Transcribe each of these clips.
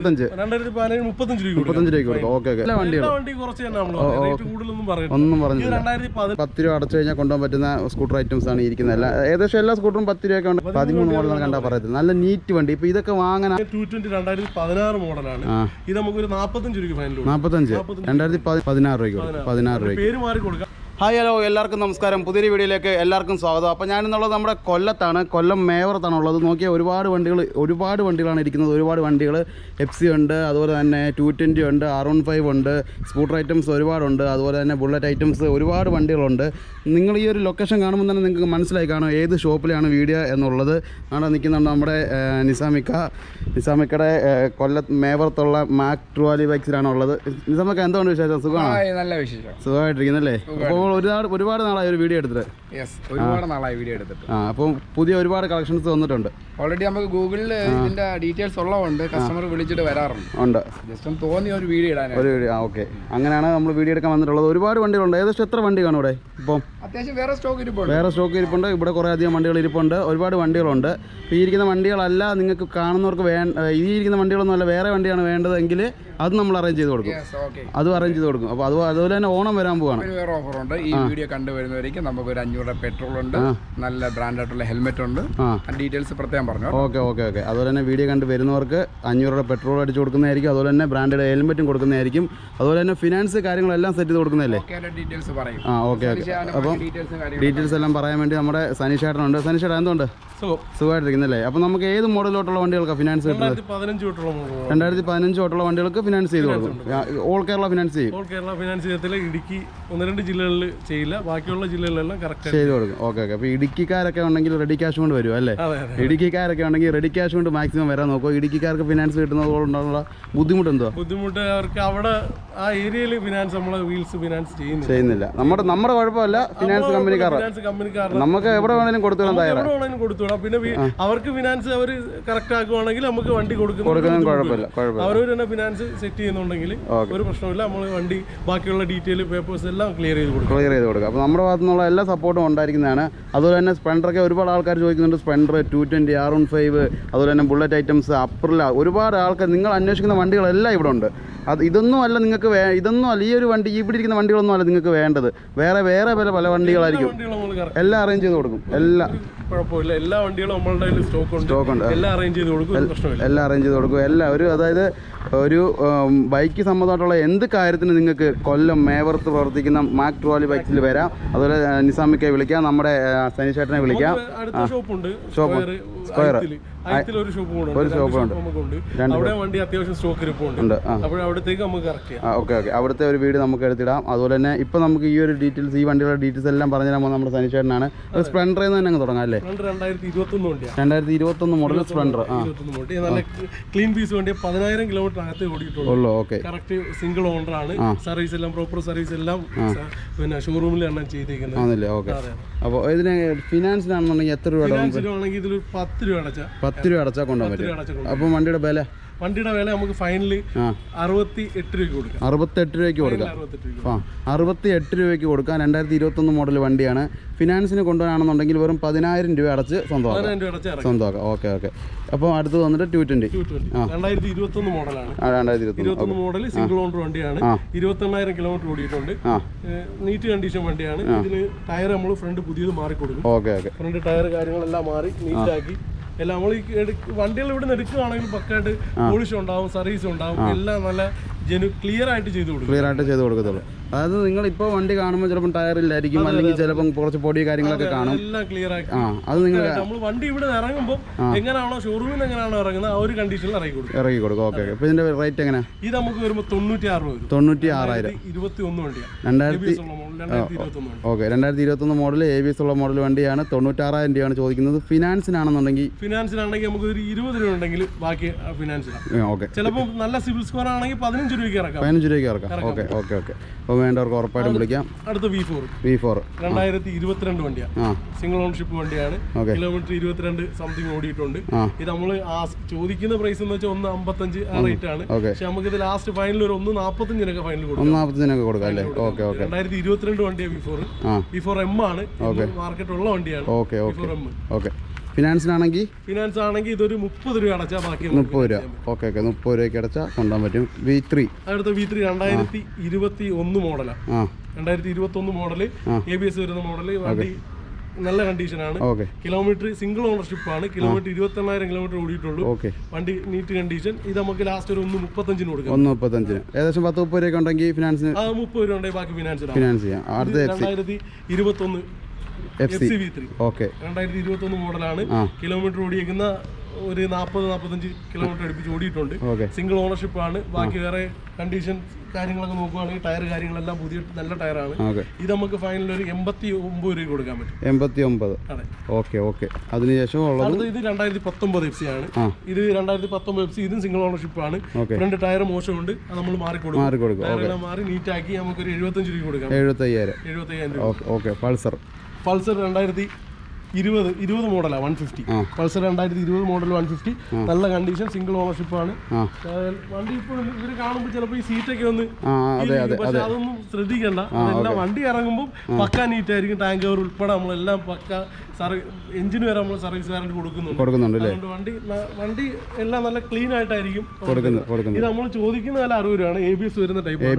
മുപ്പത്തഞ്ച്. രണ്ടായിരത്തി പതിനേഴ് മുപ്പത്തഞ്ച് രൂപ കൊടുക്കാം. മുപ്പത്തഞ്ച് രൂപ കൊടുക്കും. Okay okay. വണ്ടി കുറച്ച് ഒന്നും പതിനെട്ട് പത്ത് രൂപ അടച്ചു കഴിഞ്ഞാൽ കൊണ്ടുപോകാൻ പറ്റുന്ന സ്കൂട്ടർ ഐറ്റംസ് ആണ് ഇരിക്കുന്നത്. എല്ലാ ഏകദേശം എല്ലാ സ്കൂട്ടറും പത്ത് രൂപയൊക്കെ ഉണ്ട്. പതിമൂന്ന് മോഡൽ കണ്ടാൽ പറയത്തില്ല. നല്ല നീറ്റ് വണ്ടി. ഇപ്പൊ ഇതൊക്കെ വാങ്ങാൻ ടു ട്വന്റി രണ്ടായിരത്തി പതിനാറ് മോഡലാണ്. ഇത് നമുക്ക് ഒരു നാപ്പത്തഞ്ച്. രൂപ നാൽപ്പത്തഞ്ച് രണ്ടായിരത്തി പതിനാറ് രൂപയ്ക്ക് കൊടുക്കും. പതിനാറ്. രൂപ പേര് മാറി കൊടുക്കാം. ഹായ് ഹലോ എല്ലാവർക്കും നമസ്കാരം. പുതിയൊരു വീഡിയോയിലേക്ക് എല്ലാവർക്കും സ്വാഗതം. അപ്പോൾ ഞാനിന്നുള്ളത് നമ്മുടെ കൊല്ലത്താണ്. കൊല്ലം മേവറത്താണ് ഉള്ളത്. നോക്കിയാൽ ഒരുപാട് വണ്ടികൾ ഒരുപാട് വണ്ടികളാണ് ഇരിക്കുന്നത്. ഒരുപാട് വണ്ടികൾ എഫ് സി ഉണ്ട് അതുപോലെ തന്നെ ടു ട്വന്റി ഉണ്ട് ആർ വൺ ഫൈവ് ഉണ്ട് സ്കൂട്ടർ ഐറ്റംസ് ഒരുപാടുണ്ട് അതുപോലെ തന്നെ ബുള്ളറ്റ് ഐറ്റംസ് ഒരുപാട് വണ്ടികളുണ്ട്. നിങ്ങൾ ഈ ഒരു ലൊക്കേഷൻ കാണുമ്പോൾ തന്നെ നിങ്ങൾക്ക് മനസ്സിലായി കാണും ഏത് ഷോപ്പിലാണ് വീഡിയോ എന്നുള്ളത്. അവിടെ നിൽക്കുന്നുണ്ട് നമ്മുടെ നിസാമിക്ക. നിസാമിക്കയുടെ കൊല്ലം മേവറത്തുള്ള മാക് ട്രുവാലി ബൈക്സിലാണ് ഉള്ളത് നിസാമിക്ക എന്തുകൊണ്ട് വിശേഷം? സുഖമാണ്? നല്ല വിശേഷം. സുഖമായിട്ടിരിക്കുന്നല്ലേ? അപ്പോൾ ഒരുപാട് ഒരുപാട് നാളായി ഒരു വീഡിയോ എടുത്തിട്ട്. യെസ് ഒരുപാട് നാളായി വീഡിയോ എടുത്തിട്ട്. ആ അപ്പം പുതിയ ഒരുപാട് കളക്ഷൻസ് വന്നിട്ടുണ്ട്. ഓൾറെഡി നമുക്ക് ഗൂഗിളിൽ ഇതിന്റെ ഡീറ്റെയിൽസ് ഉള്ളതുകൊണ്ട് കസ്റ്റമർ വിളിച്ചിട്ട് വരാറുണ്ട്. ഉണ്ട്. ജസ്റ്റ് ഒന്ന് തോന്നിയ ഒരു വീഡിയോ ഇടാൻ ഒരു വീഡിയോ ആ ഓക്കെ അങ്ങനെയാണ് നമ്മൾ വീഡിയോ എടുക്കാൻ വന്നിട്ടുള്ളത്. ഒരുപാട് വണ്ടികളുണ്ട്. ഏകദേശം എത്ര വണ്ടി കാണും ഇവിടെ? ഇപ്പം അത്യാവശ്യം വേറെ സ്റ്റോക്ക് ഇരിപ്പുണ്ട്. വേറെ സ്റ്റോക്ക് ഇരിപ്പുണ്ട്. ഇവിടെ കുറേ അധികം വണ്ടികൾ ഇരിപ്പുണ്ട്. ഒരുപാട് വണ്ടികളുണ്ട്. ഈ ഇരിക്കുന്ന വണ്ടികളല്ല നിങ്ങൾക്ക് കാണുന്നവർക്ക് വേ ഈ ഇരിക്കുന്ന വണ്ടികളൊന്നും അല്ല വേറെ വണ്ടിയാണ് വേണ്ടതെങ്കിൽ അത് നമ്മൾ അറേഞ്ച് ചെയ്ത് കൊടുക്കും. യെസ് ഓക്കെ അതും അറേഞ്ച് ചെയ്ത് കൊടുക്കും. അപ്പോൾ അത് അതുപോലെ തന്നെ ഓണം വരാൻ പോവാണ്. ഒരു വേറെ ഓഫർ ഉണ്ട്. ഈ വീഡിയോ കണ്ടുവരുന്നവരേക്ക് നമുക്ക് ഒരു അഞ്ഞൂറ് പെട്രോൾ ഉണ്ട്. നല്ല ബ്രാൻഡായിട്ടുള്ള ഹെൽമെറ്റ് ഉണ്ട്. ഡീറ്റെയിൽസ് പ്രത്യേകം പറഞ്ഞു ഓക്കെ ഓക്കെ ഓക്കെ അതുപോലെ തന്നെ വീഡിയോ കണ്ട് വരുന്നവർക്ക് അഞ്ഞൂറ് രൂപ പെട്രോൾ അടിച്ച് കൊടുക്കുന്നതായിരിക്കും. അതുപോലെ തന്നെ ബ്രാൻഡഡ് ഹെൽമെറ്റും കൊടുക്കുന്നതായിരിക്കും. അതുപോലെ തന്നെ ഫിനാൻസ് കാര്യങ്ങളെല്ലാം സെറ്റ് ചെയ്ത് കൊടുക്കുന്നതല്ലേ? ഓക്കെ ഡീറ്റെയിൽസ് പറയും. ആ ഓക്കെ ഓക്കെ അപ്പം ഡീറ്റെയിൽസ് എല്ലാം പറയാൻ വേണ്ടി നമ്മുടെ സനീഷേട്ടനുണ്ട് സനീഷേട്ടൻ എന്തുകൊണ്ട് സോ സുഖമായിട്ടിരിക്കുന്നല്ലേ അപ്പൊ നമുക്ക് ഏത് മോഡലോട്ടുള്ള വണ്ടികൾക്ക് ഫിനാൻസ് കിട്ടുന്നത്? രണ്ടായിരത്തി പതിനഞ്ച് തൊട്ടുള്ള വണ്ടികൾക്ക് ഫിനാൻസ് ചെയ്ത് കൊടുക്കും. ഓൾ കേരള ഫിനാൻസ് ചെയ്യും. ഓൾ കേരള ഫിനാൻസ് ചെയ്യത്തില്ല. ഇടുക്കി ഒന്ന് രണ്ട് ജില്ലകളിൽ ചെയ്യില്ല. ബാക്കിയുള്ള ജില്ലകളിലെല്ലാം കറക്റ്റ് ചെയ്ത് കൊടുക്കും. ഓക്കെ ഓക്കെ അപ്പോൾ ഇടുക്കിക്കാരൊക്കെ ഉണ്ടെങ്കിൽ റെഡി ക്യാഷ് കൊണ്ട് വരും അല്ലേ? ഇടുക്കിക്കാരൊക്കെ ഉണ്ടെങ്കിൽ റെഡി ക്യാഷ് കൊണ്ട് മാക്സിമം വരാൻ നോക്കുക ഇടുക്കിക്കാർക്ക് ഫിനാൻസ് കിട്ടുന്നത് കൊണ്ടുള്ള ബുദ്ധിമുട്ട് എന്തോ ബുദ്ധിമുട്ട് അവർക്ക് അവിടെ ആ ഏരിയയിൽ ഫിനാൻസ് നമ്മളെ വീൽസ് ഫിനാൻസ് ചെയ്യുന്നില്ല. ചെയ്യുന്നില്ല. നമ്മുടെ നമ്മുടെ കുഴപ്പമല്ല. ഫിനാൻസ് കമ്പനിക്കാർ ഫിനാൻസ് കമ്പനിക്കാർ നമുക്ക് എവിടെ വേണേലും കൊടുത്തു വിടാൻ തയ്യാറാണ് എവിടെ വേണമെങ്കിലും കൊടുത്തു വിടാം പിന്നെ അവർക്ക് ഫിനാൻസ് അവർ കറക്റ്റ് ആക്കുവാണെങ്കിൽ നമുക്ക് വണ്ടി കൊടുക്കുന്നു കൊടുക്കുന്നതും കുഴപ്പമില്ല കുഴപ്പമില്ല. അവരവർ തന്നെ ഫിനാൻസ് സെറ്റ് ചെയ്യുന്നുണ്ടെങ്കിൽ ഒരു പ്രശ്നമില്ല നമ്മൾ വണ്ടി ബാക്കിയുള്ള ഡീറ്റെയിൽ പേപ്പേഴ്സ് എല്ലാം ക്ലിയർ ചെയ്ത് കൊടുക്കും. ക്ലിയർ ചെയ്ത് കൊടുക്കുക അപ്പോൾ നമ്മുടെ ഭാഗത്തു നിന്നുള്ള എല്ലാ സപ്പോർട്ടും ഉണ്ടായിരിക്കുന്നതാണ്. അതുപോലെ തന്നെ സ്പ്ലെൻഡറൊക്കെ ഒരുപാട് ആൾക്കാർ ചോദിക്കുന്നുണ്ട് Splendor two twenty R one five അതുപോലെ തന്നെ ബുള്ളറ്റ് ഐറ്റംസ് അപ്രില ഒരുപാട് ആൾക്കാർ നിങ്ങൾ അന്വേഷിക്കുന്ന വണ്ടികളെല്ലാം ഇവിടെ ഉണ്ട്. അത് ഇതൊന്നും അല്ല നിങ്ങൾക്ക് വേ ഇതൊന്നും അല്ല ഈ ഒരു വണ്ടി ഇവിടെ ഇരിക്കുന്ന വണ്ടികളൊന്നും അല്ല നിങ്ങൾക്ക് വേണ്ടത്. വേറെ വേറെ പല പല വണ്ടികളായിരിക്കും. എല്ലാം അറേഞ്ച് ചെയ്ത് കൊടുക്കും. എല്ലാം കുഴപ്പമില്ല. എല്ലാ വണ്ടികളും നമ്മളുടെ സ്റ്റോക്ക് ഉണ്ട്. സ്റ്റോക്ക് ഉണ്ട്. എല്ലാം അറേഞ്ച് ചെയ്ത് കൊടുക്കും എല്ലാം അറേഞ്ച് ചെയ്ത് കൊടുക്കും. എല്ലാം ഒരു അതായത് ഒരു ബൈക്ക് സംബന്ധമായിട്ടുള്ള എന്ത് കാര്യത്തിന് നിങ്ങൾക്ക് കൊല്ലം മേവർത്ത് പ്രവർത്തിക്കുന്ന മാക് ട്രോലി ബൈക്സിൽ വരാം. അതുപോലെ നിസാമിക്കെ വിളിക്കാം. നമ്മുടെ സനീഷേട്ടനെ വിളിക്കാം. ഷോപ്പുണ്ട്. ഷോപ്പ്. സ്ക്വയർ ഒരു ഷോപ്പ് ഉണ്ട്. രണ്ട് ഷോപ്പ് നമുക്കുണ്ട്. അവിടെ വണ്ടി അത്യാവശ്യം സ്റ്റോക്ക് ഇരിപ്പുണ്ട്. അവിടത്തേക്ക് നമുക്ക് കറക്റ്റ് ചെയ്യാം. Okay okay. അവിടുത്തെ ഒരു വീട് നമുക്ക് എടുത്തിടാം. അതുപോലെ തന്നെ ഇപ്പൊ നമുക്ക് ഈ ഒരു ഡീറ്റെയിൽസ് ഈ വണ്ടിയുടെ ഡീറ്റെയിൽസ് എല്ലാം പറഞ്ഞു തരാൻ നമ്മുടെ സനീഷേട്ടനാണ്. സ്പ്ലെൻഡർ തന്നെ അങ്ങ് തുടങ്ങാം അല്ലേ? രണ്ടായിരത്തി ഇരുപത്തി ഒന്ന് മോഡൽ സ്പ്ലെൻഡർ നല്ല ക്ലീൻ പീസ് വണ്ടി. പതിനായിരം കിലോമീറ്റർ അകത്ത് ഓടിയിട്ടുള്ളൂ. ഓക്കെ. കറക്റ്റ് സിംഗിൾ ഓണർ ആണ്. സർവീസ് എല്ലാം പ്രോപ്പർ സർവീസ് എല്ലാം പിന്നെ ഷോറൂമിൽ എണ്ണം ചെയ്തേക്കുന്നത്. ആണല്ലേ? ഓക്കെ. അപ്പോൾ ഇതിന് ഫിനാൻസിനാണെന്നുണ്ടെങ്കിൽ എത്ര രൂപ ആണെങ്കിൽ ഇതിൽ പത്ത് രൂപ അടച്ച. പത്ത് രൂപ അടച്ചാൽ കൊണ്ടുപോകാൻ പറ്റും വണ്ടിയുടെ വില? വണ്ടിയുടെ വില നമുക്ക് ഫൈനലി അറുപത്തി എട്ട് രൂപയ്ക്ക് കൊടുക്കാം. അറുപത്തെട്ട് രൂപയ്ക്ക് കൊടുക്കാം. ആ അറുപത്തി എട്ട് രൂപയ്ക്ക് കൊടുക്കാം. രണ്ടായിരത്തി ഇരുപത്തൊന്ന് മോഡൽ വണ്ടിയാണ്. ഫിനാൻസിന് കൊണ്ടുപോകാണെന്നുണ്ടെങ്കിൽ വെറും പതിനായിരം രൂപ അടച്ച് സ്വന്തമാക്കാം. സ്വന്തമാക്കാം. Okay okay. അപ്പോൾ അടുത്ത് വന്നിട്ട് ടു ട്വന്റി രണ്ടായിരത്തി ഇരുപത്തൊന്ന് മോഡലാണ് രണ്ടായിരത്തി ഇരുപത്തൊന്ന്. മോഡൽ സിംഗിൾ ഓണർ വണ്ടിയാണ്. ഇരുപത്തെണ്ണായിരം കിലോമീറ്റർ ഓടിയിട്ടുണ്ട്. നീറ്റ് കണ്ടീഷൻ വണ്ടിയാണ്. ഇതിന് ടയർ നമ്മൾ ഫ്രണ്ട് പുതിയത് മാറി കൊടുക്കും ഓക്കെ ഓക്കെ. ഫ്രണ്ട് ടയർ കാര്യങ്ങളെല്ലാം മാറി നീറ്റാക്കി എല്ലാം നമ്മൾ ഈ വണ്ടികൾ ഇവിടെ നിന്ന് എടുക്കുകയാണെങ്കിൽ പക്കായിട്ട് പോളിഷ് ഉണ്ടാവും സർവീസ് ഉണ്ടാവും. എല്ലാം നല്ല ജനു ക്ലിയർ ആയിട്ട് ചെയ്തു കൊടുക്കും. ക്ലിയർ ആയിട്ട് ചെയ്ത് കൊടുക്കത്തുള്ളൂ. അതായത് നിങ്ങൾ ഇപ്പോൾ വണ്ടി കാണുമ്പോൾ ചിലപ്പോൾ ടയറില്ലായിരിക്കും അല്ലെങ്കിൽ ചിലപ്പോൾ കുറച്ച് പൊടി കാര്യങ്ങളൊക്കെ കാണും. എല്ലാം ക്ലിയർ ആക്കി. ആ അത് നിങ്ങൾ നമ്മൾ വണ്ടി ഇവിടെ ഇറങ്ങുമ്പോൾ എങ്ങനെയാണോ ഷോറൂമിൽ എങ്ങനെയാണോ ഇറങ്ങുന്നത് ആ ഒരു കണ്ടീഷനിൽ ഇറങ്ങി കൊടുക്കും. ഇറങ്ങി കൊടുക്കും. ഓക്കെ അപ്പോൾ ഇതിന്റെ റേറ്റ് എങ്ങനെ? ഇത് നമുക്ക് വരുമ്പോൾ തൊണ്ണൂറ്റി ആറ് തൊണ്ണൂറ്റി ആറായിരം ഇരുപത്തി ഒന്ന് വണ്ടിയാണ് രണ്ടായിരത്തി ഓക്കെ. രണ്ടായിരത്തി ഇരുപത്തി ഒന്ന് മോഡൽ എ ബി എസ് ഉള്ള മോഡൽ വണ്ടിയാണ്. തൊണ്ണൂറ്റാറായിരം രൂപയാണ് ചോദിക്കുന്നത്. ഫിനാൻസിനാണെന്നുണ്ടെങ്കിൽ ഫിനാൻസിനാണെങ്കിൽ നമുക്ക് ഒരു ഇരുപത് രൂപ ഉണ്ടെങ്കിൽ ബാക്കി ഫിനാൻസിലാണ് ഓക്കെ. ചിലപ്പോൾ നല്ല സിവിൽ സ്കോർ ആണെങ്കിൽ പതിനഞ്ച് രൂപയ്ക്ക് ഇറക്കാം. പതിനഞ്ച് രൂപയ്ക്ക് ഇറക്കാം. Okay okay. ഓക്കെ വേണ്ടവർക്ക് ഉറപ്പായിട്ടും വിളിക്കാം. അടുത്ത വി ഫോർ വി ഫോർ രണ്ടായിരത്തി ഇരുപത്തിരണ്ട് വണ്ടിയാണ് സിംഗിൾ ഓൺഷിപ്പ് വണ്ടിയാണ്. കിലോമീറ്റർ ഇരുപത്തിരണ്ട് സംതിങ് ഓടിയിട്ടുണ്ട്. ഇത് നമ്മൾ ചോദിക്കുന്ന പ്രൈസ് എന്ന് വെച്ചാൽ ഒന്ന് അമ്പത്തഞ്ച് ആ റേറ്റ് ആണ്. പക്ഷെ നമുക്ക് ഇത് ലാസ്റ്റ് ഫൈനൽ ഒരു ഒന്ന് നാപ്പത്തഞ്ചിനൊക്കെ ഫൈനൽ കൊടുക്കും. ഒന്ന് നാൽപ്പത്തഞ്ചിനൊക്കെ കൊടുക്കാം അല്ലേ? Okay okay. രണ്ടായിരത്തി ഇരുപത്തിരണ്ട് വണ്ടിയാണ് V four V four M ആണ്. മാർക്കറ്റ് ഉള്ള വണ്ടിയാണ്. Okay okay. ഓക്കെ. ഫിനാൻസിനാണെങ്കിൽ ഫിനാൻസ് ആണെങ്കിൽ ഇതൊരു മുപ്പത് രൂപ അടച്ചാൽ ബാക്കി മുപ്പത് രൂപ. ഓക്കെ ഓക്കെ മുപ്പത് രൂപയ്ക്ക് അടച്ചാൽ കൊണ്ടുപോകാൻ പറ്റും. വി ത്രീ അടുത്ത വി ത്രീ രണ്ടായിരത്തി ഇരുപത്തി ഒന്ന് മോഡലാണ് ആ. രണ്ടായിരത്തി ഇരുപത്തി ഒന്ന് മോഡൽ എ ബി എസ് വരുന്ന മോഡൽ വണ്ടി നല്ല കണ്ടീഷനാണ്. ഓക്കെ കിലോമീറ്റർ സിംഗിൾ ഓണർഷിപ്പ് ആണ്. കിലോമീറ്റർ ഇരുപത്തി എണ്ണായിരം കിലോമീറ്റർ ഓടിയിട്ടുള്ളൂ. ഓക്കെ വണ്ടി നീറ്റ് കണ്ടീഷൻ ഇത് നമുക്ക് ലാസ്റ്റ് ഒരു ഒന്ന് മുപ്പത്തഞ്ചിന് കൊടുക്കാം. ഒന്ന് മുപ്പത്തഞ്ചിന്. ഏകദേശം പത്ത് മുപ്പത് രൂപ ഉണ്ടെങ്കിൽ ഫിനാൻസിന് ആ മുപ്പത് രൂപ ഉണ്ടെങ്കിൽ ബാക്കി ഫിനാൻസ് ഫിനാൻസ് ചെയ്യാം. അടുത്ത രണ്ടായിരത്തി ഇരുപത്തി ഒന്ന് F F C C V three okay രണ്ടായിരത്തി ഇരുപത്തി ഒന്ന് മോഡലാണ് കിലോമീറ്റർ ഓടിയേക്കുന്ന ഒരു നാൽപ്പത് നാൽപ്പത്തഞ്ച് കിലോമീറ്റർ അടുപ്പിച്ച് ഓടിയിട്ടുണ്ട്. സിംഗിൾ ഓണർഷിപ്പ് ആണ്. ബാക്കി വേറെ കണ്ടീഷൻ കാര്യങ്ങളൊക്കെ നോക്കുവാണെങ്കിൽ ടയർ കാര്യങ്ങളെല്ലാം പുതിയ നല്ല ടയറാണ് ഇത് നമുക്ക് ഫൈനൽ ഒരു എൺപത്തി ഒമ്പത് രൂപ കൊടുക്കാൻ പറ്റും. എൺപത്തി ഒമ്പത് ഓക്കെ ഓക്കെ അതിനുശേഷം ഉള്ളത്? അടുത്ത ഇത് രണ്ടായിരത്തി പത്തൊമ്പത് എഫ് സി ആണ് ഇത് രണ്ടായിരത്തി പത്തൊമ്പത് എഫ് സി ഇതും സിംഗിൾ ഓണർഷിപ്പ് ആണ്. രണ്ട് ഫ്രണ്ട് ടയർ മോശമുണ്ട്. അത് നമ്മൾ മാറി കൊടുക്കും. മാറി എല്ലാം മാറി നീറ്റാക്കി നമുക്ക് ഒരു എഴുപത്തഞ്ച് രൂപ കൊടുക്കാം. എഴുപത്തയ്യായിരം. എഴുപത്തയ്യായിരം ഓക്കെ പൾസർ. പൾസർ രണ്ടായിരത്തി ഇരുപത് ഇരുപത് മോഡലാണ് വൺ ഫിഫ്റ്റി. പൾസർ രണ്ടായിരത്തി ഇരുപത് മോഡൽ വൺ ഫിഫ്റ്റി നല്ല കണ്ടീഷൻ സിംഗിൾ ഓണർഷിപ്പ് ആണ്. വണ്ടി ഇപ്പോൾ ഇവർ കാണുമ്പോൾ ചിലപ്പോൾ ഈ സീറ്റൊക്കെ ഒന്ന് പക്ഷെ അതൊന്നും ശ്രദ്ധിക്കണ്ട. അതെല്ലാം വണ്ടി ഇറങ്ങുമ്പോൾ പക്ക നീറ്റായിരിക്കും ടാങ്ക് കവർ ഉൾപ്പെടെ നമ്മളെല്ലാം പക്ക എഞ്ചിന് വരെ നമ്മൾ സർവീസ് വാറണ്ടി കൊടുക്കുന്നുണ്ട്. കൊടുക്കുന്നുണ്ട് അല്ലേ? അതുകൊണ്ട് വണ്ടി വണ്ടി എല്ലാം നല്ല ക്ലീൻ ആയിട്ടായിരിക്കും. കൊടുക്കുന്നു കൊടുക്കുന്നു ഇത് നമ്മൾ ചോദിക്കുന്ന നല്ല അറുപത് രൂപയാണ്. എ ബി എസ് വരുന്ന ടൈപ്പ് എ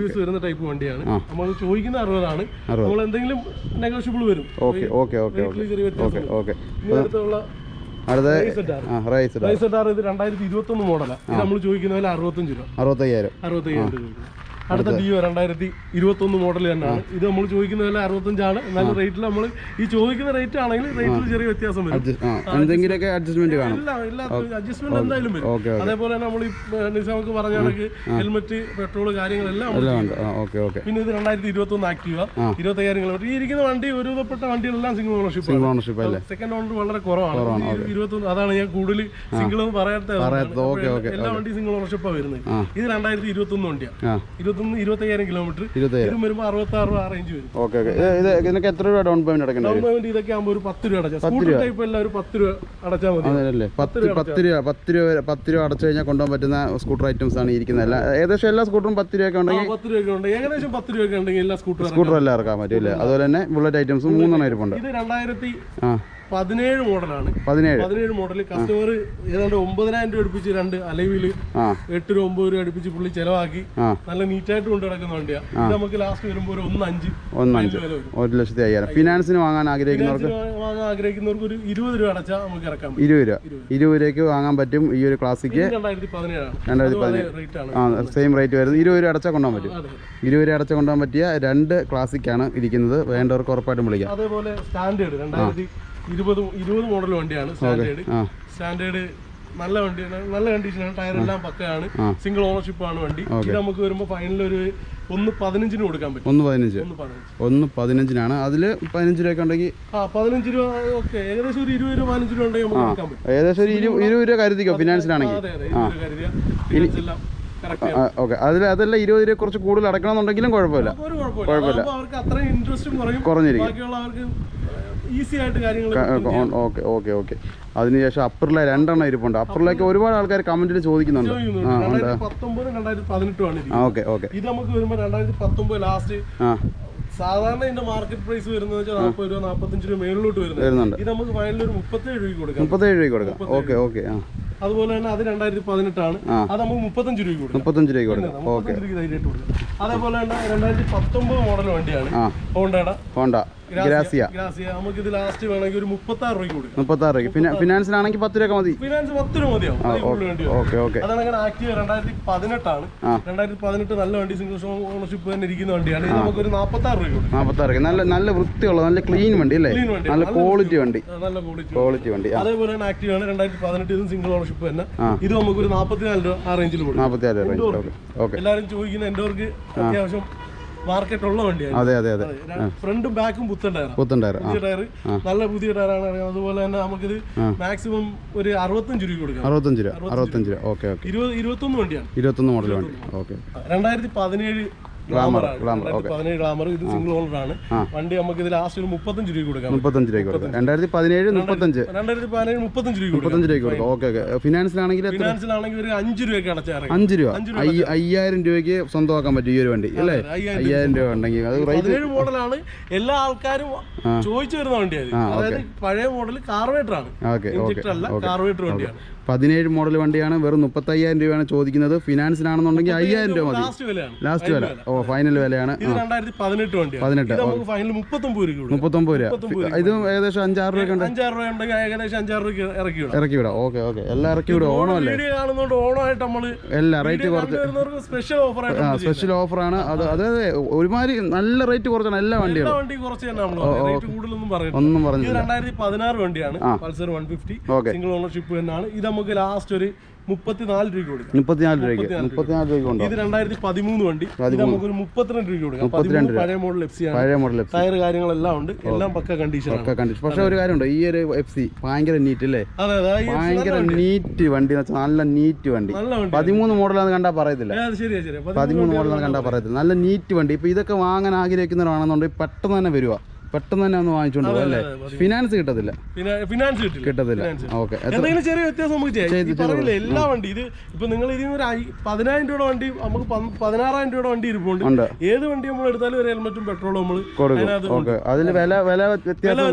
ബി എസ് വരുന്ന ടൈപ്പ് വണ്ടിയാണ്. നമ്മൾ ചോദിക്കുന്ന അറുപതാണ്. നമ്മൾ എന്തെങ്കിലും നെഗോഷ്യബിൾ വരും. Okay okay okay okay. Okay അടുത്തുള്ള ഇത് രണ്ടായിരത്തി ഇരുപത്തി ഒന്ന് മോഡലാണ് നമ്മൾ ചോദിക്കുന്ന പോലെ അറുപത്തഞ്ച് രൂപ. അറുപത്തയ്യായിരം. അറുപത്തയ്യായിരം രൂപ. അടുത്ത ഡിയോ രണ്ടായിരത്തി ഇരുപത്തി ഒന്ന് മോഡൽ തന്നെയാണ് ഇത് നമ്മൾ ചോദിക്കുന്ന വില അറുപത്തഞ്ചാണ്. എന്നാലും റേറ്റിൽ നമ്മൾ ഈ ചോദിക്കുന്ന റേറ്റ് ആണെങ്കിൽ റേറ്റിൽ ചെറിയ വ്യത്യാസം വരും. എന്തെങ്കിലുമൊക്കെ അഡ്ജസ്റ്റ്മെന്റ് കാണും. അഡ്ജസ്റ്റ്മെന്റ് എന്തായാലും വരും. അതേപോലെ തന്നെ നമ്മൾ നിസാമൊക്കെ പറഞ്ഞ കണക്ക് ഹെൽമെറ്റ് പെട്രോൾ കാര്യങ്ങളെല്ലാം പിന്നെ ഇത് രണ്ടായിരത്തി ഇരുപത്തി ഒന്ന് ആക്റ്റീവ ഇരുപത്തയ്യായിരം കിലോമീറ്റർ. ഈ ഇരിക്കുന്ന വണ്ടി ഒരുവിധപ്പെട്ട വണ്ടികളെല്ലാം സിംഗിൾ ഓണർഷിപ്പ് സിംഗിൾ ഓണർഷിപ്പ് അല്ലേ? സെക്കൻഡ് ഓണർ വളരെ കുറവാണ്. ഇരുപത്തൊന്ന് അതാണ് ഞാൻ കൂടുതൽ സിംഗിൾ പറയാത്ത എല്ലാ വണ്ടിയും സിംഗിൾ ഓണർഷിപ്പാണ് വരുന്നത്. ഇത് രണ്ടായിരത്തി ഇരുപത്തി ഒന്ന് വണ്ടിയാണ് ഇരുപത്തൊന്ന് ഇരുപത്തയ്യായിരം കിലോമീറ്റർ ഇരുപത്തയ്യായിരം. വരുമ്പോൾ അറുപത്തി ആറ് ആ റേഞ്ച് വരും. ഓക്കെ ഓക്കെ ഇത് ഇത് ഇതിനൊക്കെ എത്ര രൂപ ഡൗൺ പേയ്മെന്റ് അടക്കേണ്ടി ഡൗൺ പേയ്മെന്റ് ഇതൊക്കെ ആകുമ്പോൾ ഒരു പത്ത് രൂപ അടച്ചാൽ സ്കൂട്ടർ ടൈപ്പ് എല്ലാം ഒരു പത്ത് രൂപ അടച്ചാൽ മതി. അതല്ലേ പത്ത് പത്ത് രൂപ പത്ത് രൂപ പത്ത് രൂപ അടച്ചു കഴിഞ്ഞാൽ കൊണ്ടുപോകാൻ പറ്റുന്ന സ്കൂട്ടർ ഐറ്റംസ് ആണ് ഇരിക്കുന്നത്. അല്ല ഏകദേശം എല്ലാ സ്കൂട്ടറും പത്ത് രൂപയൊക്കെ ഉണ്ടെങ്കിൽ പത്ത് രൂപയൊക്കെ ഉണ്ട്. ഏകദേശം പത്ത് രൂപയൊക്കെ ഉണ്ടെങ്കിൽ എല്ലാ സ്കൂട്ടർ സ്കൂട്ടർ എല്ലാം ഇറക്കാൻ പറ്റും അല്ലേ? അതുപോലെ തന്നെ ബുള്ളറ്റ് ഐറ്റംസ് മൂന്നെണ്ണം ഇരിപ്പുണ്ട്. ഇത് രണ്ടായിരത്തി ആ. പതിനേഴ് മോഡലാണ്. പതിനേഴ്. പതിനേഴ് മോഡൽ കസ്റ്റമർ ഏതാണ്ട് ഒമ്പതിനായിരം രൂപ അടുപ്പിച്ച് രണ്ട് അലവിൽ എട്ട് രൂപ ഒമ്പത് രൂപ അടുപ്പിച്ച് പുള്ളി ചെലവാക്കി. നല്ല നീറ്റായിട്ട് കൊണ്ട് നടക്കുന്ന വണ്ടിയാണ് നമുക്ക് ലാസ്റ്റ് വരുമ്പോൾ ഒരു ഒന്ന് അഞ്ച് ഒന്നഞ്ച് വില ഒരു ലക്ഷത്തി അയ്യായിരം. ഫിനാൻസിന് വാങ്ങാൻ ആഗ്രഹിക്കുന്നവർക്ക് വാങ്ങാൻ ആഗ്രഹിക്കുന്നവർക്ക് ഒരു ഇരുപത് രൂപ അടച്ചാൽ നമുക്ക് ഇറക്കാം ഇരുപത് രൂപ. ഇരുപത് രൂപയ്ക്ക് വാങ്ങാൻ പറ്റും ഈ ഒരു ക്ലാസിക്ക് രണ്ടായിരത്തി ആണ്. ആ സെയിം റേറ്റ് വരുന്നത് ഇരുപത് രൂപ അടച്ചാൽ കൊണ്ടുപോകാൻ പറ്റും. ഇരുപത് രൂപ അടച്ചാൽ കൊണ്ടുപോകാൻ പറ്റിയ രണ്ട് ക്ലാസിക്കാണ് ഇരിക്കുന്നത്. വേണ്ടവർക്ക് ഉറപ്പായിട്ടും വിളിക്കാം. അതേപോലെ സ്റ്റാൻഡേർഡ് രണ്ടായിരത്തി ഇരുപത് ഇരുപത് മോഡൽ വണ്ടിയാണ്. സ്റ്റാൻഡേർഡ്. സ്റ്റാൻഡേർഡ് നല്ല വണ്ടിയാണ്. നല്ല കണ്ടീഷനാണ്. ടയർ എല്ലാം പക്കയാണ്. സിംഗിൾ ഓണർഷിപ്പ് ആണ് വണ്ടി. ഇത് നമുക്ക് വരുമ്പോൾ ഫൈനൽ ഒരു ഒന്ന് പതിനഞ്ചിന് കൊടുക്കാൻ പറ്റും. ഒന്ന് പതിനഞ്ച്. ഒന്ന് പതിനഞ്ച്. ഒന്ന് പതിനഞ്ചിനാണ്. അതിൽ പതിനഞ്ച് രൂപ ഉണ്ടെങ്കിൽ ആ പതിനഞ്ച് രൂപ ഓക്കെ. ഏകദേശം ഒരു ഇരുപത് രൂപ പതിനഞ്ച് രൂപ ഉണ്ടെങ്കിൽ നമുക്ക് കൊടുക്കാൻ പറ്റും. ഏകദേശം ഒരു ഇരു ഇരുപത് രൂപ കരുതിക്കോ? ഫിനാൻസിലാണെങ്കിൽ ഓക്കെ. അതിൽ അതല്ല ഇരുപത് രൂപ കുറച്ച് കൂടുതൽ അടക്കണമെന്നുണ്ടെങ്കിലും കുഴപ്പമില്ല. കുഴപ്പമില്ല. കുറഞ്ഞിരിക്കും. ഈസി ആയിട്ട് കാര്യങ്ങൾ ഓക്കെ ഓക്കെ ഓക്കെ. അതിനുശേഷം അപ്പറിലെ രണ്ടെണ്ണം ഇരിപ്പുണ്ട്. അപ്പറിലേക്ക് ഒരുപാട് ആൾക്കാർ കമന്റിൽ ചോദിക്കുന്നുണ്ട്. Okay okay. ഇത് നമുക്ക് വരുമ്പോൾ രണ്ടായിരത്തി പത്തൊമ്പത് ലാസ്റ്റ് സാധാരണ ഇതിന്റെ മാർക്കറ്റ് പ്രൈസ് വരുന്നത് നാൽപ്പത് രൂപ നാൽപ്പത്തഞ്ച് രൂപ മേളിലോട്ട് വരുന്നുണ്ട്. ഇത് നമുക്ക് ഒരു മുപ്പത്തേഴ് രൂപയ്ക്ക് കൊടുക്കാം. മുപ്പത്തേഴ് രൂപയ്ക്ക് കൊടുക്കാം. ഓക്കെ ഓക്കെ അതുപോലെ തന്നെ അത് രണ്ടായിരത്തി പതിനെട്ടാണ് അത് നമുക്ക് മുപ്പത്തഞ്ച് കൊടുക്കാം. മുപ്പത്തഞ്ച് കൊടുക്കാം. ഓക്കെ. രൂപയ്ക്ക് അതേപോലെ തന്നെ രണ്ടായിരത്തി പത്തൊമ്പത് മോഡൽ വണ്ടിയാണ് ഹോണ്ടയുടെ. ഹോണ്ട. Grazia Grazia. നമുക്ക് ഇത് ലാസ്റ്റ് വേണമെങ്കിൽ ഒരു മുപ്പത്തി ആറ് രൂപയ്ക്ക് കൊടുക്കാം. മുപ്പത്താറ് രൂപയ്ക്ക്. പിന്നെ ഫിനാൻസിനാണെങ്കിൽ പത്ത് രൂപ മതി. ഫിനാൻസ് പത്ത് രൂപ മതിയാവും. Okay okay. അതാണ് അങ്ങനെ ആക്റ്റീവ് രണ്ടായിരത്തി പതിനെട്ടാണ് രണ്ടായിരത്തി പതിനെട്ട് നല്ല വണ്ടി സിംഗിൾ ഓണർഷിപ്പ് തന്നെ ഇരിക്കുന്ന വണ്ടിയാണ്. ഇത് നമുക്ക് ഒരു നാൽപ്പത്തി ആറ് രൂപ കൊടുക്കാം നാൽപ്പത്താറ് നല്ല നല്ല വൃത്തിയുള്ള നല്ല ക്ലീൻ വണ്ടി അല്ലേ? നല്ല ക്വാളിറ്റി വണ്ടി. നല്ല ക്വാളിറ്റി വണ്ടി. അതേപോലെ തന്നെ ആക്റ്റീവ് ആണ് രണ്ടായിരത്തി പതിനെട്ട് ഇതും സിംഗിൾ ഓണർഷിപ്പ് തന്നെ. ഇത് നമുക്ക് ഒരു നാൽപ്പത്തിനാല് രൂപ ആ റേഞ്ചിൽ കൊടുക്കും. നാൽപ്പത്തിയാറ് രൂപ എല്ലാവരും ചോദിക്കുന്ന എൻഡോർക്ക് അത്യാവശ്യം മാർക്കറ്റ് ഉള്ള വണ്ടിയാണ് അതെ അതെ. അതെ ഫ്രണ്ടും ബാക്കും പുത്തൻ ടയർ പുത്തൻ ടയർ പുതിയ ടയർ നല്ല പുതിയ ടയറാണ്. അതുപോലെ തന്നെ നമുക്കിത് മാക്സിമം ഒരു അറുപത്തഞ്ച് രൂപ കൊടുക്കാം. അറുപത്തഞ്ച് രൂപ. അറുപത്തഞ്ച് രൂപ. Okay okay. ഇരുപത് ഇരുപത്തൊന്ന് വണ്ടിയാണ്. ഇരുപത്തൊന്ന് മോഡൽ വണ്ടി. ഓക്കെ. രണ്ടായിരത്തി പതിനേഴ് ഗ്ലാമർ. ഗ്ലാമർ പതിനേഴ് ഇത് സിംഗിൾ ഓണർ ആണ്. വണ്ടി നമുക്ക് ഇത് ലാസ്റ്റ് ഒരു മുപ്പത്തഞ്ച് രൂപ കൊടുക്കാം. മുപ്പത്തഞ്ച് രൂപ കൊടുക്കാം. രണ്ടായിരത്തി പതിനേഴ് മുപ്പത്തഞ്ച്. രണ്ടായിരത്തി പതിനേഴ് മുപ്പത്തഞ്ച് രൂപ കൊടുക്കാം. മുപ്പത്തഞ്ച് രൂപയ്ക്ക് കൊടുക്കാം. ഓക്കെ ഓക്കെ ഫിനാൻസിലാണെങ്കിൽ ഫിനാൻസിലാണെങ്കിൽ ഒരു അഞ്ച് രൂപയൊക്കെ അടച്ചാൽ അഞ്ച് രൂപ. അയ്യായിരം രൂപയ്ക്ക് സ്വന്തമാക്കാൻ പറ്റും ഈ ഒരു വണ്ടി അല്ലേ? അയ്യായിരം അയ്യായിരം രൂപ ഉണ്ടെങ്കിൽ അത് പതിനേഴ് മോഡലാണ് എല്ലാ ആൾക്കാരും ചോദിച്ചു വരുന്ന വണ്ടിയാണ് അതായത് പഴയ മോഡൽ കാർവേറ്റർ ആണ് അല്ല കാർവേറ്റർ വണ്ടിയാണ്. പതിനേഴ് മോഡൽ വണ്ടിയാണ് വെറും മുപ്പത്തയ്യായിരം രൂപയാണ് ചോദിക്കുന്നത്. ഫിനാൻസിലാണെന്നുണ്ടെങ്കിൽ അയ്യായിരം രൂപ മതി. ലാസ്റ്റ് വില. ഓ ഫൈനൽ വിലയാണ്. പതിനെട്ട്. മുപ്പത്തൊമ്പത് രൂപ. ഇത് ഏകദേശം അഞ്ചാറ് രൂപ ഇറക്കി വിടാം. Okay okay. എല്ലാം ഇറക്കി വിടും. ഓണമല്ലേ? നമ്മൾ എല്ലാം റേറ്റ് കുറച്ച് സ്പെഷ്യൽ ഓഫർ സ്പെഷ്യൽ ഓഫറാണ് അത് അതായത് ഒരുമാതിരി നല്ല റേറ്റ് കുറച്ചാണ് എല്ലാ വണ്ടികളും. വണ്ടി കുറച്ച് തന്നെ നമ്മൾ റേറ്റ് കൂടുതലൊന്നും പറയുന്നത് ഒന്നും പറഞ്ഞു പതിനാറ് വണ്ടിയാണ്. Pulsar one fifty single ownership തന്നെയാണ്. ഇത് നമുക്ക് ലാസ്റ്റ് ഒരു മുപ്പത്തിനാല് രൂപ കൊടുക്കാം. മുപ്പത്തിനാല് രൂപയ്ക്ക്. മുപ്പത്തിനാല് രൂപയ്ക്ക്. ഉണ്ട് ഇത് രണ്ടായിരത്തി പതിമൂന്ന് വണ്ടി. ഇത് മുപ്പത്തിരണ്ട് രൂപ കൊടുക്കാം. പതിമൂന്ന് പഴയ മോഡൽ എഫ് സി ആണ്. പഴയ മോഡൽ ടയർ കാര്യങ്ങളെല്ലാം ഉണ്ട്. എല്ലാം പക്ക കണ്ടീഷൻ പക്ഷെ ഒരു കാര്യമുണ്ട്. ഈ ഒരു എഫ് സി ഭയങ്കര നീറ്റ് അല്ലേ? ഭയങ്കര നീറ്റ് വണ്ടി. എന്ന് വെച്ചാൽ നല്ല നീറ്റ് വണ്ടി. പതിമൂന്ന് മോഡലാന്ന് കണ്ടാൽ പറയത്തില്ല. പതിമൂന്ന് മോഡലാന്ന് കണ്ടാൽ പറയത്തില്ല. നല്ല നീറ്റ് വണ്ടി. ഇപ്പൊ ഇതൊക്കെ വാങ്ങാൻ ആഗ്രഹിക്കുന്നവരാണെന്നുണ്ടെങ്കിൽ പെട്ടെന്ന് തന്നെ വരുക പെട്ടെന്ന് തന്നെ ഒന്ന് വാങ്ങിച്ചോണ്ട് പോകും അല്ലേ? ഫിനാൻസ് കിട്ടത്തില്ല. ഫിനാൻസ് കിട്ടത്തില്ല ഓക്കെ. എന്തെങ്കിലും ചെറിയ വ്യത്യാസം നമുക്ക് ചെയ്യാം. എല്ലാ വണ്ടി ഇത് ഇപ്പൊ നിങ്ങൾ ഇതിൽ നിന്ന് ഒരു പതിനായിരം രൂപയുടെ വണ്ടി നമുക്ക് പതിനാറായിരം രൂപയുടെ വണ്ടി ഇരിപ്പുണ്ട്. ഏത് വണ്ടി നമ്മൾ എടുത്താലും ഒരു ഹെൽമെറ്റും പെട്രോളും നമ്മൾ കൊടുക്കും. ഓക്കെ. അതിൽ വില വില വ്യത്യാസം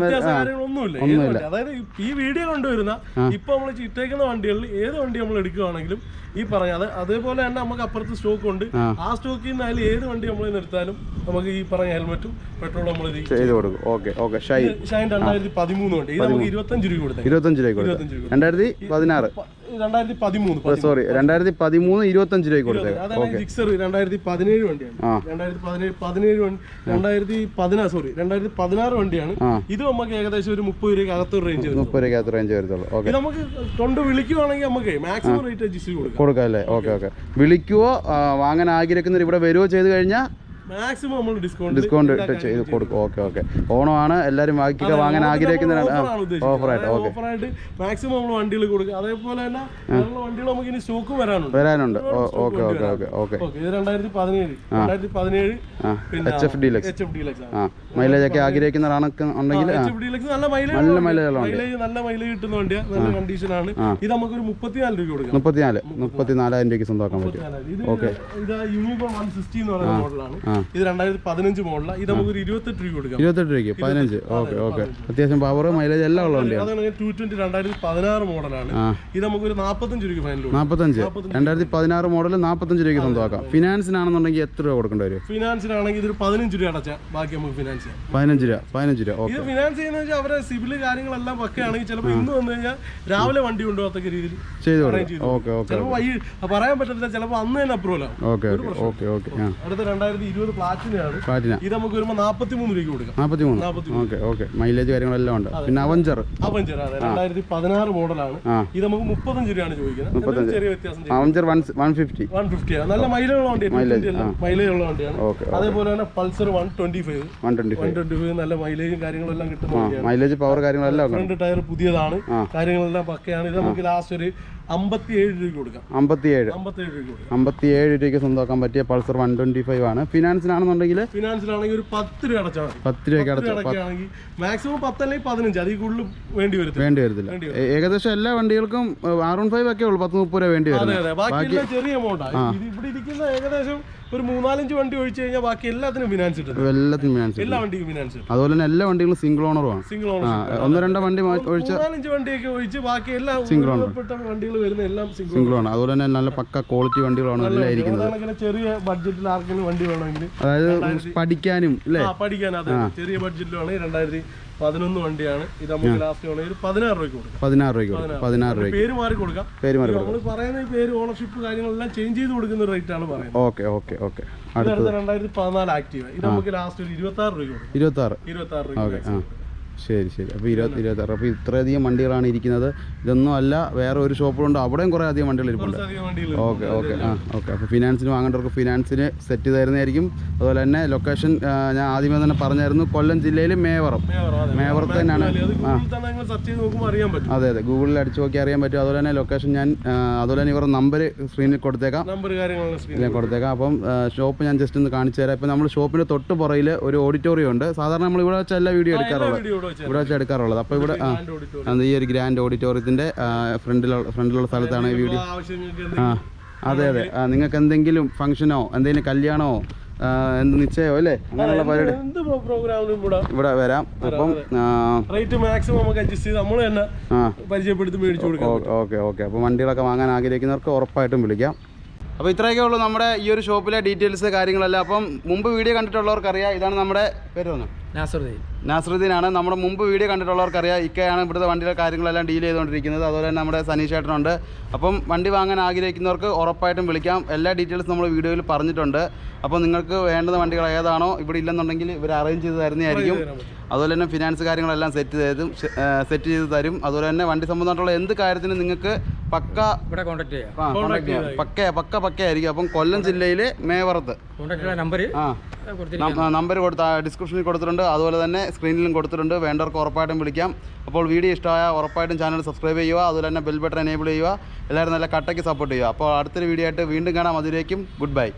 ഒന്നുമില്ല. അതായത് ഈ വീഡിയോ കൊണ്ടുവരുന്ന ഇപ്പൊ നമ്മൾ ഇട്ടേക്കുന്ന വണ്ടികളിൽ ഏത് വണ്ടി നമ്മൾ എടുക്കുകയാണെങ്കിലും ഈ പറഞ്ഞത് അതേപോലെ തന്നെ നമുക്ക് അപ്പുറത്ത് സ്റ്റോക്ക് ഉണ്ട്. ആ. സ്റ്റോക്കിൽ നിന്നാലും ഏത് വണ്ടി നമ്മൾ നിർത്താലും നമുക്ക് ഈ പറഞ്ഞ ഹെൽമെറ്റും പെട്രോളും നമ്മൾ ചെയ്ത് കൊടുക്കും. Okay okay Shine. ഷൈൻ രണ്ടായിരത്തി പതിമൂന്ന് വണ്ടി ഇത് നമുക്ക് ഇരുപത്തഞ്ച് രൂപ കൊടുത്തേ ഇരുപത്തഞ്ച് രൂപ കൊടുക്കാം രൂപ രണ്ടായിരത്തി പതിനാറ്. പ- രണ്ടായിരത്തി പതിമൂന്ന് സോറി രണ്ടായിരത്തി പതിമൂന്ന് ഇരുപത്തഞ്ച് രൂപ കൊടുത്തേ രണ്ടായിരത്തി പതിനേഴ് വണ്ടിയാണ്. ആ. രണ്ടായിരത്തി പതിനേഴ് പതിനേഴ് വണ്ടി രണ്ടായിരത്തി പതിനാറ് സോറി രണ്ടായിരത്തി പതിനാറ് വണ്ടിയാണ്. ഇത് നമുക്ക് ഏകദേശം ഒരു മുപ്പത് രൂപയ്ക്ക് അകത്തൊരു റേഞ്ച് മുപ്പത് രൂപയ്ക്കകത്ത് റേഞ്ച് വരത്തുള്ളൂ ഓക്കെ. നമുക്ക് കൊണ്ട് വിളിക്കുവാണെങ്കിൽ നമുക്ക് മാക്സിമം റേറ്റ് അഡ്ജസ്റ്റ് കൊടുക്കാം. കൊടുക്കാം അല്ലേ? Okay okay. വിളിക്കുവോ വാങ്ങാൻ ആഗ്രഹിക്കുന്നവർ ഇവിടെ വരുവോ ചെയ്ത് കഴിഞ്ഞാൽ ഡിസ്കൗണ്ട് ഇട്ട് ചെയ്ത് കൊടുക്കും. ഓക്കെ ഓക്കെ ഓണമാണ് എല്ലാവരും വാങ്ങിക്കുക വാങ്ങാൻ ആഗ്രഹിക്കുന്നവരാണ്. ഓഫറായിട്ട് ഓക്കെ മാക്സിമം നമ്മൾ വണ്ടികൾ കൊടുക്കുക അതേപോലെ തന്നെ വണ്ടികൾ നമുക്ക് ഇനി സ്റ്റോക്ക് വരാനുണ്ട്. വരാനുണ്ട്. ഓക്കെ ഓക്കെ ഓക്കെ ഓക്കെ ഇത് രണ്ടായിരത്തി പതിനേഴ്. രണ്ടായിരത്തി പതിനേഴ് ആ പിന്നെ H F Deluxe H F Deluxe ആ മൈലേജ് ഒക്കെ ആഗ്രഹിക്കുന്നവരാണൊക്കെ ഉണ്ടെങ്കിൽ നല്ല മൈലേജ് നല്ല മൈലേജ് നല്ല മൈലേജ് കിട്ടുന്ന നല്ല കണ്ടീഷനാണ് ഇത് നമുക്ക് ഒരു മുപ്പത്തിനാല് രൂപ കൊടുക്കാം. മുപ്പത്തിനാല്. മുപ്പത്തിനാലായിരം രൂപയ്ക്ക് സ്വന്തമാക്കാൻ പറ്റും. ഓക്കെ ഇത് യൂണിഫോം വൺ സിക്സ്റ്റി എന്ന് പറയുന്ന മോഡലാണ് ആ. ഇത് രണ്ടായിരത്തി പതിനഞ്ച് മോഡലാണ് ഇത് നമുക്ക് ഇരുപത്തെട്ട് രൂപ കൊടുക്കാം. ഇരുപത്തെട്ട് രൂപയ്ക്ക്. പതിനഞ്ച്. Okay okay. അത്യാവശ്യം പവർ മൈലേജ് എല്ലാം ഉള്ള വണ്ടിയാണ്. അതാണ് ടു ട്വന്റി രണ്ടായിരത്തി പതിനാറ് മോഡലാണ്. ഇത് നമുക്ക് ഒരു നാൽപ്പത്തഞ്ച് രൂപ ഫൈനൽ നാൽപ്പത്തഞ്ച് രണ്ടായിരത്തി പതിനാറ് മോഡൽ നാൽപ്പത്തഞ്ച് രൂപയ്ക്ക് സ്വന്തമാക്കാം ഫിനാൻസിനാണെന്നുണ്ടെങ്കിൽ എത്ര രൂപ കൊടുക്കേണ്ടി വരും? ഫിനാൻസിനാണെങ്കിൽ ഇതൊരു പതിനഞ്ച് രൂപ അടച്ചാൽ ബാക്കി നമുക്ക് ഫിനാൻസ് ചെയ്യാം. പതിനഞ്ച് രൂപ പതിനഞ്ച് രൂപ. ഓക്കെ. ഫിനാൻസ് ചെയ്യുന്ന വെച്ചാൽ അവരെ സിവിൽ കാര്യങ്ങളെല്ലാം പക്കയാണെങ്കിൽ ചിലപ്പോൾ ഇന്ന് വന്നു കഴിഞ്ഞാൽ രാവിലെ വണ്ടി കൊണ്ടുപോകത്തക്ക രീതിയിൽ ചെയ്തു ഓക്കെ ഓക്കെ ചിലപ്പോൾ പറയാൻ പറ്റത്തില്ല ചിലപ്പോൾ അന്ന് തന്നെ അപ്രൂവൽ ആവും ഓക്കെ ഓക്കെ ഓക്കെ ഓക്കെ. അടുത്ത രണ്ടായിരത്തി ഇരുപത് പ്ലാറ്റിനാണ് പ്ലാറ്റിന ഇത് നമുക്ക് വരുമ്പോൾ നാൽപ്പത്തി മൂന്ന് രൂപയ്ക്ക് കൊടുക്കാം. നാൽപ്പത്തി മൂന്ന് ഓക്കെ ഓക്കെ മൈലേജ് കാര്യങ്ങളെല്ലാം ഉണ്ട്. പിന്നെ അവഞ്ചർ അവഞ്ചർ അതെ രണ്ടായിരത്തി പതിനാറ് മോഡലാണ്. ഇത് നമുക്ക് മുപ്പത്തഞ്ച് രൂപയാണ് ചോദിക്കുന്നത്. ചെറിയ വ്യത്യാസം Avenger one fifty one fifty നല്ല മൈലേജ് ഉള്ള വണ്ടിയാണ്. മൈലേജ് ഉള്ള വണ്ടിയാണ്. അതേപോലെ തന്നെ Pulsar one twenty five one twenty one twenty five നല്ല മൈലേജും കാര്യങ്ങളും എല്ലാം കിട്ടുന്ന വണ്ടിയാണ്. മൈലേജ് പവർ കാര്യങ്ങളെല്ലാം ഫ്രണ്ട് ടയർ പുതിയതാണ്. കാര്യങ്ങളെല്ലാം പക്കയാണ്. ഇത് നമുക്ക് ലാസ്റ്റ് ഒരു അമ്പത്തി ഏഴ് രൂപയ്ക്ക് കൊടുക്കാം. അമ്പത്തിയേഴ്. രൂപയ്ക്ക് കൊടുക്കാം. അമ്പത്തിയേഴ് രൂപയ്ക്ക് സ്വന്തമാക്കാൻ പറ്റിയ പൾസർ വൺ ട്വന്റി ഫൈവ് ആണ്. ഫിനാൻസിലാണെന്നുണ്ടെങ്കിൽ ഫിനാൻസിലാണെങ്കിൽ ഒരു പത്ത് രൂപ അടച്ചാൽ പത്ത് രൂപയ്ക്ക് മാക്സിമം പതിനഞ്ച്. അതിൽ കൂടുതൽ വേണ്ടി വരും വേണ്ടി വരത്തില്ല. ഏകദേശം എല്ലാ വണ്ടികൾക്കും ആർ വൺ ഫൈവ് ഒക്കെ ഉള്ളൂ. പത്ത് മുപ്പത് രൂപ വേണ്ടി വരും ബാക്കി ചെറിയ എമൗണ്ടാണ് ഇവിടെ ഇരിക്കുന്ന ഏകദേശം ഒരു മൂന്നാലഞ്ച് വണ്ടി ഒഴിച്ചു കഴിഞ്ഞാൽ ബാക്കി എല്ലാത്തിനും ഫിനാൻസ് കിട്ടും എല്ലാത്തിനും ഫിനാൻസ് എല്ലാ വണ്ടിക്കും ഫിനാൻസ് കിട്ടും അതുപോലെ തന്നെ എല്ലാ വണ്ടികളും സിംഗിൾ ഓണറുമാണ് സിംഗിൾ ഓണർ ഒന്നോ രണ്ടോ വണ്ടി ഒഴിച്ച് മൂന്നാലഞ്ച് വണ്ടിയൊക്കെ ഒഴിച്ച് ബാക്കി എല്ലാ സിംഗിൾ ഓണർ വണ്ടികൾ വരുന്ന എല്ലാം സിംഗിൾ ആണ് അതുപോലെ തന്നെ നല്ല പക്ക ക്വാളിറ്റി വണ്ടികളാണ് എല്ലാം ഇരിക്കുന്നത്. ചെറിയ ബഡ്ജറ്റിൽ ആർക്കെങ്കിലും വണ്ടി വേണമെങ്കിൽ അതായത് പഠിക്കാനും അല്ലേ പഠിക്കാൻ അതെ. ചെറിയ ബഡ്ജറ്റിലാണ് രണ്ടായിരത്തി പതിനൊന്ന് വണ്ടിയാണ്. ഇത് നമുക്ക് ലാസ്റ്റ് ഒരു പതിനാറ് രൂപയ്ക്ക് കൊടുക്കാം. പതിനാറ് രൂപയ്ക്ക് കൊടുക്കാം. പതിനാറ്. രൂപയ്ക്ക്. പേര് മാറി കൊടുക്കാം. പേര് മാറി നമ്മൾ പറയുന്ന പേര് ഓണർഷിപ്പ് കാര്യങ്ങളെല്ലാം ചേഞ്ച് ചെയ്ത് കൊടുക്കുന്ന റേറ്റ് ആണ് പറയുന്നത്. Okay okay okay. അടുത്ത രണ്ടായിരത്തി പതിനാല് ആക്റ്റീവ് ഇത് നമുക്ക് ലാസ്റ്റ് ഒരു ഇരുപത്തി ആറ് രൂപ കൊടുക്കും ഇരുപത്തി ആറ് ഇരുപത്തി ആറ് രൂപ ശരി ശരി. അപ്പോൾ ഇരുപത്തി ഇരുപത്താറ് അപ്പോൾ ഇത്രയധികം വണ്ടികളാണ് ഇരിക്കുന്നത്. ഇതൊന്നും അല്ല വേറെ ഒരു ഷോപ്പിലുണ്ട് അവിടെയും കുറേ അധികം വണ്ടികൾ ഇരിപ്പുണ്ട്. Okay okay. ആ ഓക്കെ. അപ്പോൾ ഫിനാൻസിന് വാങ്ങേണ്ടവർക്ക് ഫിനാൻസിന് സെറ്റ് തരുന്നതായിരിക്കും. അതുപോലെ തന്നെ ലൊക്കേഷൻ ഞാൻ ആദ്യമേ തന്നെ പറഞ്ഞായിരുന്നു. കൊല്ലം ജില്ലയിൽ മേവറം. മേവറത്ത് തന്നെയാണ്. അത് അതെ അതെ. ഗൂഗിളിൽ അടിച്ചു നോക്കി അറിയാൻ പറ്റും. അതുപോലെ തന്നെ ലൊക്കേഷൻ ഞാൻ അതുപോലെ തന്നെ ഇവരുടെ നമ്പർ സ്ക്രീനിൽ കൊടുത്തേക്കാം. സ്ക്രീൻ കൊടുത്തേക്കാം. അപ്പം ഷോപ്പ് ഞാൻ ജസ്റ്റ് ഒന്ന് കാണിച്ചു തരാം. ഇപ്പം നമ്മൾ ഷോപ്പിന്റെ തൊട്ട് പുറയിൽ ഒരു ഓഡിറ്റോറിയം ഉണ്ട്. സാധാരണ നമ്മൾ ഇവിടെ വെച്ച് എല്ലാ വീഡിയോ എടുക്കാറുള്ളത് ഇവിടെ വെച്ച് എടുക്കാറുള്ളത്. അപ്പോൾ ഇവിടെ ആ ഈ ഒരു ഗ്രാൻഡ് ഓഡിറ്റോറിയത്തിന്റെ ഫ്രണ്ടിലുള്ള ഫ്രണ്ടിലുള്ള സ്ഥലത്താണ് ഈ വീഡിയോ. ആ അതെ അതെ. നിങ്ങൾക്ക് എന്തെങ്കിലും ഫംഗ്ഷനോ എന്തെങ്കിലും കല്യാണമോ എന്ത് നിശ്ചയോ അല്ലേ? അങ്ങനെയുള്ള പരിപാടി. ഇവിടെ. ഇവിടെ വരാം. അപ്പം റേറ്റ് മാക്സിമം നമുക്ക് അഡ്ജസ്റ്റ് ചെയ്ത് നമ്മൾ തന്നെ പരിചയപ്പെടുത്തി മേടിച്ചു കൊടുക്കാം ഓ- ഓക്കെ ഓക്കെ. അപ്പോൾ വണ്ടികളൊക്കെ വാങ്ങാൻ ആഗ്രഹിക്കുന്നവർക്ക് ഉറപ്പായിട്ടും വിളിക്കാം. അപ്പോൾ ഇത്രയൊക്കെ ഉള്ളൂ നമ്മുടെ ഈ ഒരു ഷോപ്പിലെ ഡീറ്റെയിൽസ് കാര്യങ്ങളെല്ലാം. അപ്പം മുമ്പ് വീഡിയോ കണ്ടിട്ടുള്ളവർക്ക് കണ്ടിട്ടുള്ളവർക്കറിയാം. ഇതാണ് നമ്മുടെ പേര് പറഞ്ഞു നാസറുദ്ദീനാണ്. നമ്മുടെ മുമ്പ് വീഡിയോ കണ്ടിട്ടുള്ളവർക്കറിയാം ഇക്കയാണ് ഇവിടുത്തെ വണ്ടിയുടെ കാര്യങ്ങളെല്ലാം ഡീൽ ചെയ്തുകൊണ്ടിരിക്കുന്നത്. അതുപോലെ തന്നെ നമ്മുടെ സനീഷ് ഏട്ടനുണ്ട് അപ്പം വണ്ടി വാങ്ങാൻ ആഗ്രഹിക്കുന്നവർക്ക് ഉറപ്പായിട്ടും വിളിക്കാം. എല്ലാ ഡീറ്റെയിൽസ് നമ്മൾ വീഡിയോയിൽ പറഞ്ഞിട്ടുണ്ട്. അപ്പോൾ നിങ്ങൾക്ക് വേണ്ടുന്ന വണ്ടികൾ ഏതാണോ ഇവിടെ ഇല്ലെന്നുണ്ടെങ്കിൽ ഇവർ അറേഞ്ച് ചെയ്ത് തരുന്നതായിരിക്കും. അതുപോലെ തന്നെ ഫിനാൻസ് കാര്യങ്ങളെല്ലാം സെറ്റ് ചെയ്തും സെറ്റ് ചെയ്ത് തരും. അതുപോലെ തന്നെ വണ്ടി സംബന്ധമായിട്ടുള്ള എന്ത് കാര്യത്തിനും നിങ്ങൾക്ക് പക്ക ഇവിടെ കോൺടാക്ട് ചെയ്യാം. ആ, contact ചെയ്യാം. പക്ക പക്ക പക്കയായിരിക്കും. അപ്പം കൊല്ലം ജില്ലയിലെ മേവറത്ത്. നമ്പർ ആ. നമ്പർ കൊടുത്ത ഡിസ്ക്രിപ്ഷനിൽ കൊടുത്തിട്ടുണ്ട്. അതുപോലെ തന്നെ സ്ക്രീനിലും കൊടുത്തിട്ടുണ്ട്. വേണ്ടവർക്ക് ഉറപ്പായിട്ടും വിളിക്കാം. അപ്പോൾ വീഡിയോ ഇഷ്ടമായ ഉറപ്പായിട്ടും ചാനൽ സബ്സ്ക്രൈബ് ചെയ്യുക. അതുപോലെ തന്നെ ബെൽ ബട്ടൺ എനേബിൾ ചെയ്യുക. എല്ലാവരും നല്ല കട്ടയ്ക്ക് സപ്പോർട്ട് ചെയ്യുക. അപ്പോൾ അടുത്തൊരു വീഡിയോ ആയിട്ട് വീണ്ടും കാണാം. അതിലേക്കും ഗുഡ് ബൈ